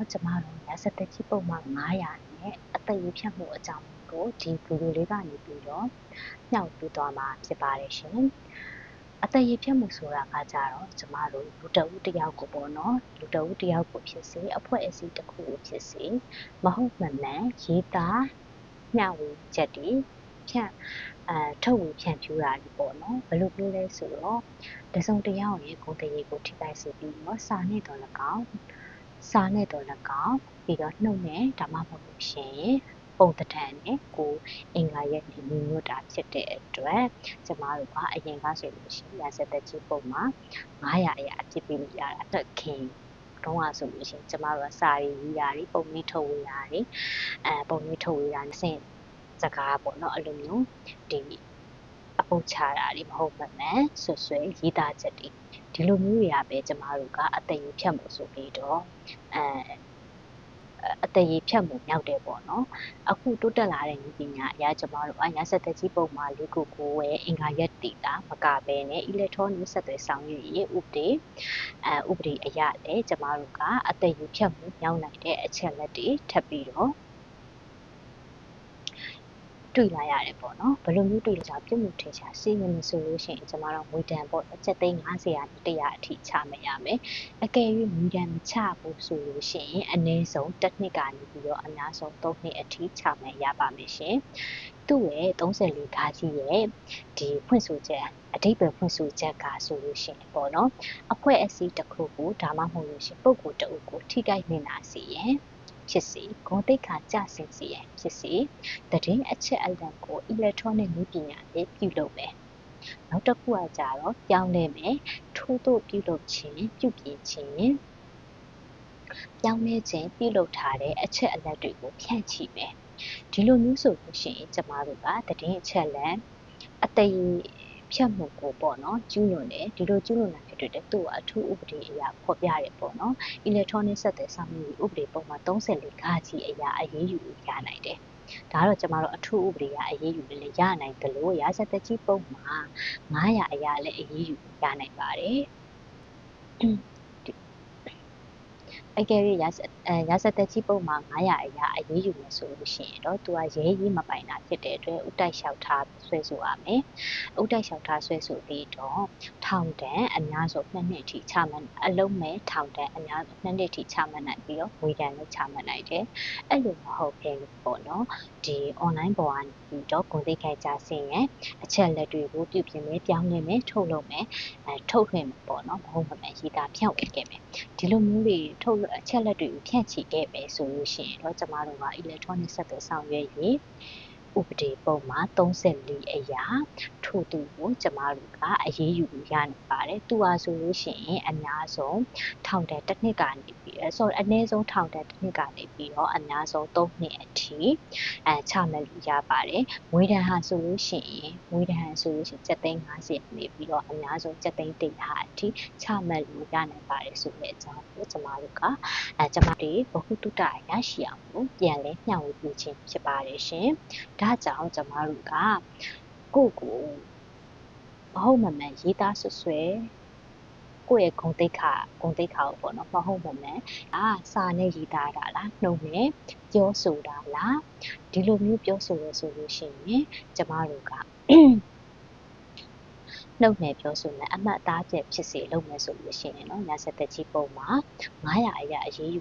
တော့ကျမတို့ရာဇသက်ကြီးပုံမှန်900နဲ့အသက်ရဖြတ်မှုအကြောင်းကိုဒီဗီဒီယိုလေးကနေပြီးတော့ညှောက်ပြသွားမှာဖြစ်ပါတယ်ရှင်အသက်ရဖြတ်မှုဆိုတာကကြတော့ကျမတို့လူတဦးတစ်ယောက်ကိုပေါ့နော်လူတဦးတစ်ယောက်ကိုဖြစ်စေအဖွဲ့အစည်းတစ်ခုကိုဖြစ်စေမဟုတ်မှန်မှန်ရေးသားမျှဝေချက်တွေဖြန့်အဲထုတ်ဝေဖြန့်ဖြူးတာဒီပေါ့နော်ဘယ်လိုပြောလဲဆိုတော့တစုံတစ်ယောက်ရဲ့ကိုယ်တည်းကိုထိခိုက်စေပြီးတော့စာနဲ့တော့၎င်း စာနဲ့တော့၎င်းပြီးတော့နှုတ်နဲ့ဒါမှမဟုတ်လို့ရှိရင်ပုံတံတန်နဲ့ကိုအင်္ဂါရဲ့ဒီမျိုးမျိုးတာဖြစ်တဲ့အတွက်ကျမတို့ကအရင်ကဆိုလို့ရှိရင်ရာဇသက်ကြီးပုံမှာ900အရာအပြစ်ပေးလို့ရတာတက်ခင်တော့ကဆိုလို့ရှိရင်ကျမတို့ကစာရီရေးတာတွေပုံလေးထုတ်ဝေတာတွေအဲပုံလေးထုတ်ဝေတာနဲ့စင်စကားပေါ့နော်အဲ့လိုမျိုးဒီအပုတ်ချတာတွေမဟုတ်မှန်မှန်ဆွဆွဲရေးသားချက်တွေ ဒီလိုမျိုးတွေကပဲကျမတို့ကအတည်ဖြတ်မှုဆိုပြီးတော့အဲအတရေဖြတ်မှုမြောက်တယ်ပေါ့နော်အခုတိုးတက်လာတဲ့နည်းပညာအရာကျမတို့အညာဆက်သက်ကြီးပုံမှာလေးကိုကိုဝဲအင်္ဂါရက်တီတာမကဘဲနဲ့အီလက်ထရောနစ်ဆက်သွယ်ဆောင်ရွက်ရေးဥပဒေအဲဥပဒေအရာလည်းကျမတို့ကအတရေဖြတ်မှုမြောက်နိုင်တဲ့အချက်လက်တွေထပ်ပြီးတော့ တွေ့လာရတယ်ပေါ့နော်ဘယ်လိုမျိုးတွေ့လဲဆိုတော့ပြုမှုထင်ရှားစီးရင်ဆိုလို့ရှိရင်ကျမတို့ငွေတန်ပေါ့အချက်သိန်း90ရာ100အထိချမရမယ်အကယ်၍ငွေတန်မချဘူးဆိုလို့ရှိရင်အနည်းဆုံးတစ်နှစ်ကနေပြီးတော့အများဆုံး3နှစ်အထိချမယ်ရပါမယ်ရှင်သူ့ရဲ့34ခါကြီးရဲ့ဒီဖွင့်ဆိုချက်အတိတ်ပဲဖွင့်ဆိုချက်ကဆိုလို့ရှိရင်ပေါ့နော်အဖွဲ့အစည်းတစ်ခုကိုဒါမှမဟုတ်လို့ရှိရင်ပုံကိုယ်တအုပ်ကိုထိခိုက်နေတာစီရင် ဖြစ်စေဂုဏ်သိက္ခာကျဆင်းစေရန်ဖြစ်စေတည်အချက်အလက်ကို electronic နည်းပညာနဲ့ပြုလုပ်မယ်နောက်တစ်ခုကကြတော့ပြောင်းလဲမယ်ထိုးတို့ပြုလုပ်ခြင်းပြုပြင်ခြင်းပြောင်းလဲခြင်းပြုလုပ်ထားတဲ့အချက်အလက်တွေကိုဖြန့်ချိမယ်ဒီလိုမျိုးဆိုလို့ရှိရင်ကျမတို့ကတည်အချက်လက်အသေး ဖြတ်မှုကိုပေါ့နော်ကျူးလွန်တယ်ဒီလိုကျူးလွန်တာဖြစ်တဲ့သူ့အထူးဥပဒေအရာဖော်ပြရတယ်ပေါ့နော် electronic ဆက်သွယ်ဆောင်ရွက်ရေးဥပဒေပုံမှန်34ခါကြီးအရာအရေးယူရနိုင်တယ်ဒါတော့ကျမတို့အထူးဥပဒေအရအရေးယူလည်းရနိုင်တယ်လို့ရာဇသက်ကြီးပုံမှာ900အရာလည်းအရေးယူရနိုင်ပါတယ် အကယ်၍ရာဇအဲရာဇသက်ကြီးပုံမှာ900အရာအရေးယူမယ်ဆိုလို့ရှိရင်တော့သူကရဲရေးမပိုင်တာဖြစ်တဲ့အတွက်ဥတိုက်လျှောက်ထားဆွဲဆိုရမယ်။ဥတိုက်လျှောက်ထားဆွဲဆိုပြီးတော့ထောင်ဒဏ်အများဆုံး2နှစ်ထိချမှတ်အလုံးမဲ့ထောင်ဒဏ်အများဆုံး2နှစ်ထိချမှတ်နိုင်ပြီးတော့ငွေဒဏ်လည်းချမှတ်နိုင်တယ်။အဲ့လိုမဟုတ်ဘဲပေါ့နော်။ဒီ online ပေါ်ကနေပြီးတော့ဂုဏ်သိက္ခာကြဆင်းရဲ့အချက်လက်တွေကိုပြုပြင်မယ်ပြောင်းလဲမယ်ထုတ်လုပ်မယ်အဲထုတ်ထွင်မယ်ပေါ့နော်။မဟုတ်မှန်ရေးသားဖြန့်ဝေခဲ့မယ်။ ဒီလိုမျိုးတွေထုတ်အချက်လက်တွေကိုဖြန့်ချိခဲ့မယ်ဆိုလို့ရှိရင်တော့ကျမတို့က electronic ဆက်သွယ်ဆောင်ရွက်ရေးဥပဒေပုံမှာ34အရာထို့သူကိုကျမတို့ကအရေးယူရနိုင်ပါတယ်။သူဟာဆိုလို့ရှိရင်အများဆုံးထောင်ဒဏ်တစ်နှစ်ကနေပြီးအဲဆိုအနည်းဆုံးထောင်ဒဏ်တစ်နှစ်ကနေပြီးတော့အများဆုံး3နှစ်အ ထိအဲချမှတ်လို့ရပါတယ်။ငွေဒဏ်ဟာဆိုလို့ရှိရင်ငွေဒဏ်ဆိုလို့ရှိရင်750နေပြီးတော့အများဆုံး700ဟာအထိချမှတ်လို့ရနိုင်ပါတယ်ဆိုတဲ့အကြောင်းကိုကျမတို့ကအဲကျမတို့ဘဟုတုတရရှိအောင်လို့ပြန်လဲမျှဝေပေးခြင်းဖြစ်ပါတယ်ရှင်။ဒါကြောင့်ကျမတို့ကကိုယ့်ကိုမဟုတ်မမှန်ရေးသားဆွဆွဲ ကိုယ့်ရဲ့ဂုံတိတ်ခါဂုံတိတ်ခါကိုပေါ့နော်မဟုတ်မမှန်အာစာနဲ့ရေးသားတာလားနှုတ်နဲ့ပြောဆိုတာလားဒီလိုမျိုးပြောဆိုရဆိုလို့ရှိရင်ကျမတို့ကနှုတ်နဲ့ပြောဆိုမယ်အမှတ်အသားချက်ဖြစ်စေလုပ်မယ်ဆိုလို့ရှိရင်เนาะညာဆက်သက်ကြီးပုံမှာ900အရာအရေးယူ